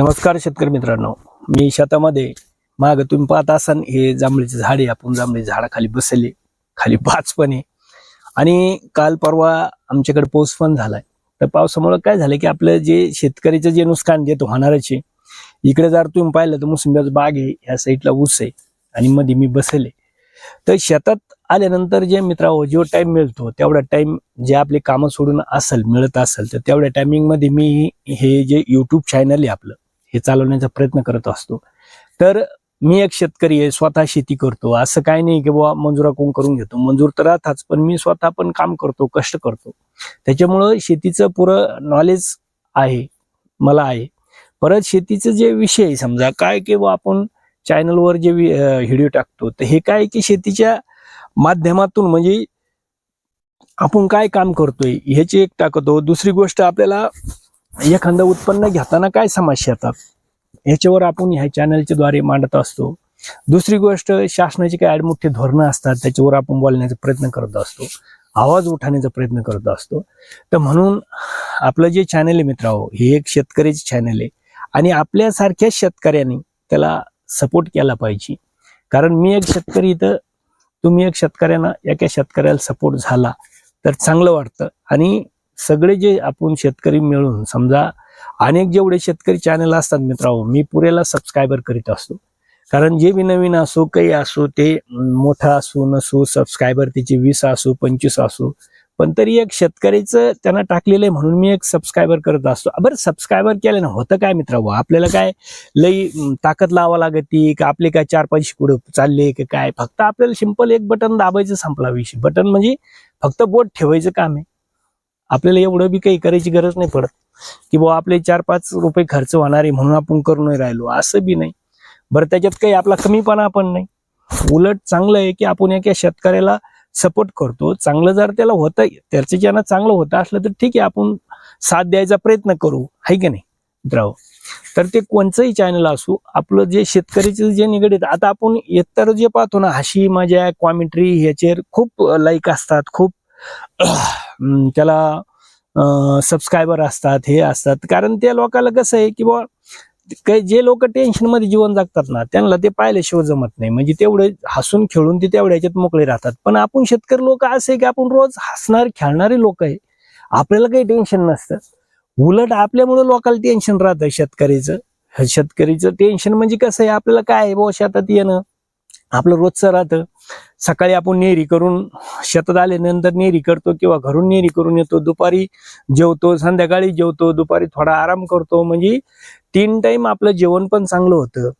नमस्कार शेतकरी मित्रांनो. मी शेतामध्ये माग तुम्ही पाहत असाल हे जांभळीचे झाड आहे. आपण जांभळी झाडाखाली बसले खाली पाच पण आहे. आणि काल परवा आमच्याकडे पाऊस पण झालाय. तर पावसामुळे काय झालं की आपलं जे शेतकऱ्याचं जे नुकसान जे होणारचे इकडे जर तुम्ही पाहिलं तर मोसंब्याचं बाग आहे ह्या साईडला ऊस आहे आणि मध्ये मी बसले तर शेतात आल्यानंतर जे मित्रांनो जो टाइम मिळतो तेवढा टाइम जे आपले कामं सोडून असेल मिळत असेल तर तेवढ्या टायमिंगमध्ये मी हे जे युट्यूब चॅनल आहे आपलं हे चालवण्याचा प्रयत्न करत असतो. तर मी एक शेतकरी आहे स्वतः शेती करतो. असं काही नाही की बाबा मंजुरा कोण करून घेतो. मंजूर तर राहताच पण मी स्वतः पण काम करतो कष्ट करतो. त्याच्यामुळं शेतीचं पुरं नॉलेज आहे मला आहे. परत शेतीचं जे विषय आहे समजा काय की बुवा आपण चॅनलवर जे व्हिडिओ टाकतो तर हे काय की शेतीच्या माध्यमातून म्हणजे आपण काय काम करतोय ह्याची एक टाकतो दुसरी गोष्ट आपल्याला एखादं उत्पन्न घेताना काय समस्या येतात? याच्यावर आपण ह्या चॅनलच्या द्वारे मांडत असतो. दुसरी गोष्ट शासनाची काही आडमुठे धोरणं असतात त्याच्यावर आपण बोलण्याचा प्रयत्न करत असतो. आवाज उठवण्याचा प्रयत्न करत असतो. तर म्हणून आपलं जे चॅनल आहे मित्रांनो हे एक शेतकऱ्याचे चॅनल आहे. आणि आपल्यासारख्याच शेतकऱ्यांनी त्याला सपोर्ट केला पाहिजे. कारण मी एक शेतकरी इथं तुम्ही एक शेतकऱ्यांना एका शेतकऱ्याला सपोर्ट झाला तर चांगलं वाटतं. आणि सगळे जे आपण शेतकरी मिळून समजा अनेक जेवढे शेतकरी चॅनल असतात मित्रांनो मी पुरेला सबस्क्रायबर करीत असतो. कारण जे बी नवीन असो काही असो ते मोठा असो नसो सबस्क्रायबर त्याचे वीस असो पंचवीस असो पण तरी एक शेतकरीचं त्यांना टाकलेलं आहे म्हणून मी एक सबस्क्रायबर करत असतो. बरं सबस्क्रायबर केलं ना होतं काय मित्रांनो? आपल्याला काय लई ताकद लावा लागती का आपले काय चार पैसे पुढे चालले की काय? फक्त आपल्याला सिंपल एक बटन दाबायचं संपला विषय. बटन म्हणजे फक्त बोट ठेवायचं काम आहे. आपल्याला एवढं बी काही करायची गरज नाही पडत. की बुवा आपले चार पाच रुपये खर्च होणार आहे म्हणून आपण करू नाही राहिलो. असं बी नाही. बरं त्याच्यात काही आपला कमीपणा पण नाही. उलट चांगलं आहे की आपण एका शेतकऱ्याला सपोर्ट करतो. चांगलं जर त्याला होतं त्याचं ज्यांना चांगलं होतं असलं तर ठीक आहे आपण साथ द्यायचा प्रयत्न करू. आहे की नाही? मित्रांनो तर ते कोणचंही चॅनल असू आपलं जे शेतकऱ्याचं जे निगडीत आता आपण इतर जे पाहतो ना हशी मजा कॉमेंट्री ह्याचे खूप लाईक असतात खूप त्याला सबस्क्रायबर असतात हे असतात. कारण त्या लोकांना कसं आहे की बुवा काही जे लोक टेन्शनमध्ये जीवन जगतात ना त्यांना ते पाहिल्याशिवाय जमत नाही. म्हणजे तेवढे हसून खेळून ते तेवढ्या ह्याच्यात मोकळे राहतात. पण आपण शेतकरी लोक असे की आपण रोज हसणारे खेळणारे लोक आहे. आपल्याला काही टेन्शन नसतं. उलट आपल्यामुळे लोकांना टेन्शन राहतं शेतकरीचं. शेतकरीचं टेन्शन म्हणजे कसं आहे? आपल्याला काय आहे बुवा शेतात येणं. आपलं रोजचं राहतं. सकाळी आपण नेहरी करून शेतात आल्यानंतर नेहरी करतो किंवा घरून नेहरी करून येतो. दुपारी जेवतो संध्याकाळी जेवतो दुपारी थोडा आराम करतो. म्हणजे तीन टाइम आपलं जेवण पण चांगलं होतं.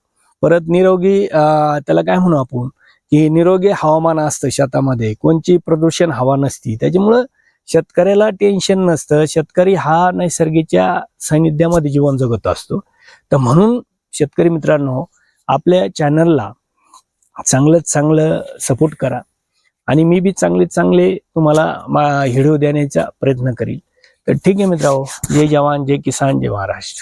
परत निरोगी त्याला काय म्हणू आपण? की निरोगी हवामान असतं शेतामध्ये. कोणची प्रदूषण हवा नसती. त्याच्यामुळं शेतकऱ्याला टेन्शन नसतं. शेतकरी हा नैसर्गिकच्या सानिध्यामध्ये जीवन जगत असतो. तर म्हणून शेतकरी मित्रांनो आपल्या चॅनलला चांगलं चांगलं सपोर्ट करा. आणि मी बी चांगले चांगले तुम्हाला व्हिडिओ देण्याचा प्रयत्न करील. तर ठीक आहे मित्रांनो. जय जवान जय किसान जय महाराष्ट्र.